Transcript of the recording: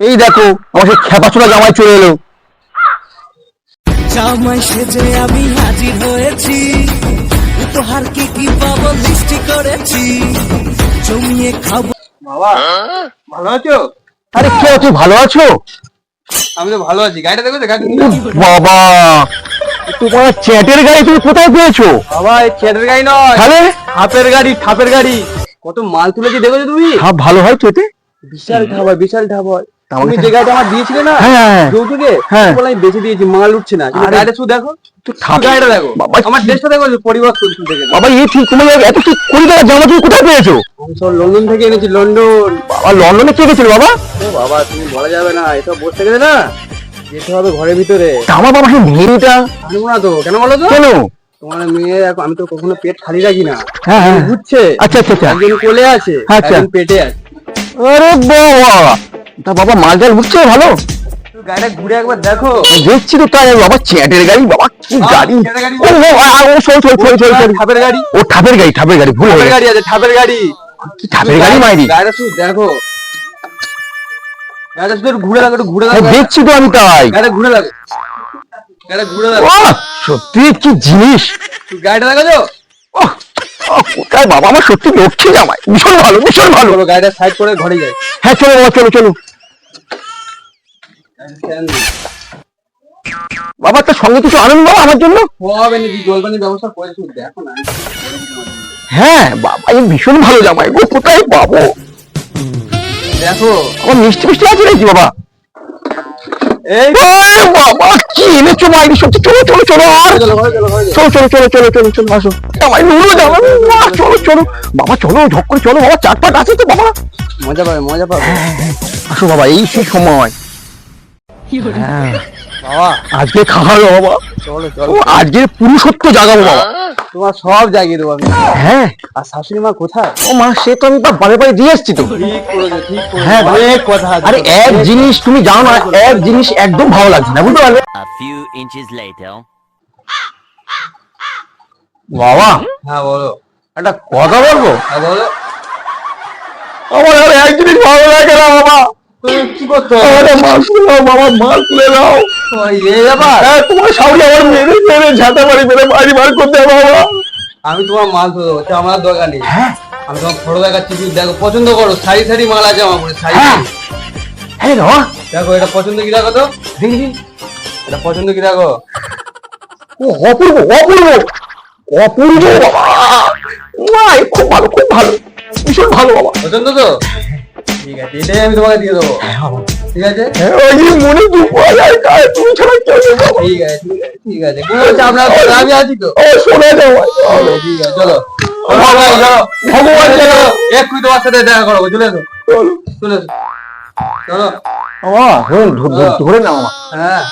এই দেখো আমার সেই খেপাচোলা জামাই চলে এলো। জামাই সেজে আমি হাজির হয়েছি। উপহার কি কি পাবো লিস্টি করেছি। জমিয়ে খাব। বাবা ভালো আছো? আরে কে তুই ভালো আছো? আমি তো ভালো আছি। গাড়িটা দেখো তো গাড়ি বাবা তোমার চ্যাটের গাড়ি তুমি কোথায় পেয়েছ? বাবা এই ছেলের গাড়ি নয়। তাহলে খাপের গাড়ি খাপের গাড়ি। কত মাল তুলেছি দেখেছ তুমি? ভালো হয় চেটে বিশাল ঠাবার বিশাল আমাকে তুমি যে গাড়িটা আমার দিয়েছিলে না হ্যাঁ, হ্যাঁ। যৌতুকে হ্যাঁ। বলে আমি বেঁচে দিয়েছি মাল উঠছে না। কিন্তু গাড়িটা শুধু দেখো গাড়িটা দেখো। আমার ড্রেসটা দেখো পরিবর্তন দেখে বাবা এই ঠিক তোমার এত ঠিক কুড়ি টাকা জামা তুমি কোথায় পেয়েছ? আমি সব লন্ডন থেকে এনেছি লন্ডন। বাবা লন্ডনে কে গেছিল বাবা? ও বাবা তুমি বলা যাবে না এসব বসে গেলে না যেতে হবে ঘরের ভিতরে। আমার বাবা মেয়েটা। আনব না তো কেন বলো তো? কেন? তোমার মেয়ে আমি তো কখনো পেট খালি রাখি না। হ্যাঁ হ্যাঁ। ঘুরছে আচ্ছা আচ্ছা আচ্ছা। একজন কোলে আছে আচ্ছা। একজন পেটে আছে। আরে বাবা। তা বাবা মাল জাল উঠছে ভালো? গাড়িটা ঘুরে একবার দেখো। দেখছি তো তাই বাবা চ্যাটের গাড়ি বাবা কি গাড়ি? ও ও, আ, আ, ও sorry sorry sorry sorry sorry ঠাপের গাড়ি। ও ঠাপের গাড়ি ঠাপের গাড়ি ভুল হয়ে গাড়ি আছে ঠাপের গাড়ি। কি ঠাপের গাড়ি মাইরি? গাড়িটা শুধু দেখো। গাড়িটা শুধু ঘুরে লাগো ঘুরে হ্যাঁ, লাগো। দেখছি তো আমি তাই। গাড়িটা ঘুরে লাগো। গাড়িটা ঘুরে লাগো। সত্যি কি জিনিস? গাড়িটা কোথায় বাবা? আমার সত্যি লক্ষ্মী জামাই। ভীষণ ভালো ভীষণ ভালো। গাড়িটা সাইড করে ঘরে যাই। হ্যাঁ চলো বাবা চলো চলো। বাবা তার সঙ্গে কিছু আনন্দ বাবা আমার জন্য? ব্যবস্থা দেখো না হ্যাঁ বাবা এই ভীষণ ভালো জামাই গো কোথায় পাবো? দেখো। আমার মিষ্টি মিষ্টি আছে নাকি বাবা? এই। বাবা কি এনেছো মাইরি সত্যি চলো চলো চলো আর। চলো চলো চলো চলো চলো চলো আসো। জামাই নুনো জামাই চলো চলো। বাবা চলো ঝক করে চলো বাবা চার পাট আছে তো বাবা। মজা পাবে মজা পাবে। আসো বাবা এই সেই সময়? হ্যাঁ। বাবা। আজকে খাওয়ালো বাবা। চলো চলো। আজকের পুরুষত্ব জাগাবো বাবা। তোমার সব জাগিয়ে দেবো আমি। হ্যাঁ। আর শাশুড়ি মা কোথায়? ও মা সে তো আমি তো বারে বারে দিয়ে এসছি তো। হ্যাঁ অনেক কথা আরে এক জিনিস তুমি জানো না এক জিনিস একদম ভালো লাগছে না বুঝতে পারলে? A few inches later. বাবা। হ্যাঁ বলো। একটা কথা বলব? হ্যাঁ বলো। আমার আর এক জিনিস ভালো লাগে না বাবা। তুমি কি করতে হবে আমাদের মাল তুলে দাও বাবা মাল তুলে দাও। তোমার ব্যাপার? হ্যাঁ তোমার সামনে আমার মেরে মেরে ঝাঁটা বাড়ি মেরে বাড়ি বার করতে হবে বাবা। আমি তোমার মাল তুলে দেবো আমার দরকার নেই। হ্যাঁ। আমি তোমার ফটো দেখাচ্ছি তুমি দেখো পছন্দ করো সারি সারি মাল আছে আমার মনে সারি হ্যাঁ। দেখো এটা পছন্দ কি দেখো তো? দেখি। এটা পছন্দ কি দেখো? ও অপূর্ব অপূর্ব। অপূর্ব বাবা। খুব ভালো খুব ভালো। ভীষণ ভালো বাবা। পছন্দ তো? ঠিক আছে এটাই আমি তোমাকে দিয়ে দেবো। ঠিক আছে? হ্যাঁ ওই মনে দুঃখ যায় গায়ে তুমি ছাড়া কেউ ঠিক আছে ঠিক আছে কোনো চাপ আমি আছি তো। ও শোনা চলো, ঠিক আছে চলো। ভগবান চলো ভগবান চলো চলো। তোমার সাথে দেখা করব চলে এসো। চলে। এসো। চলো। ধরে হ্যাঁ।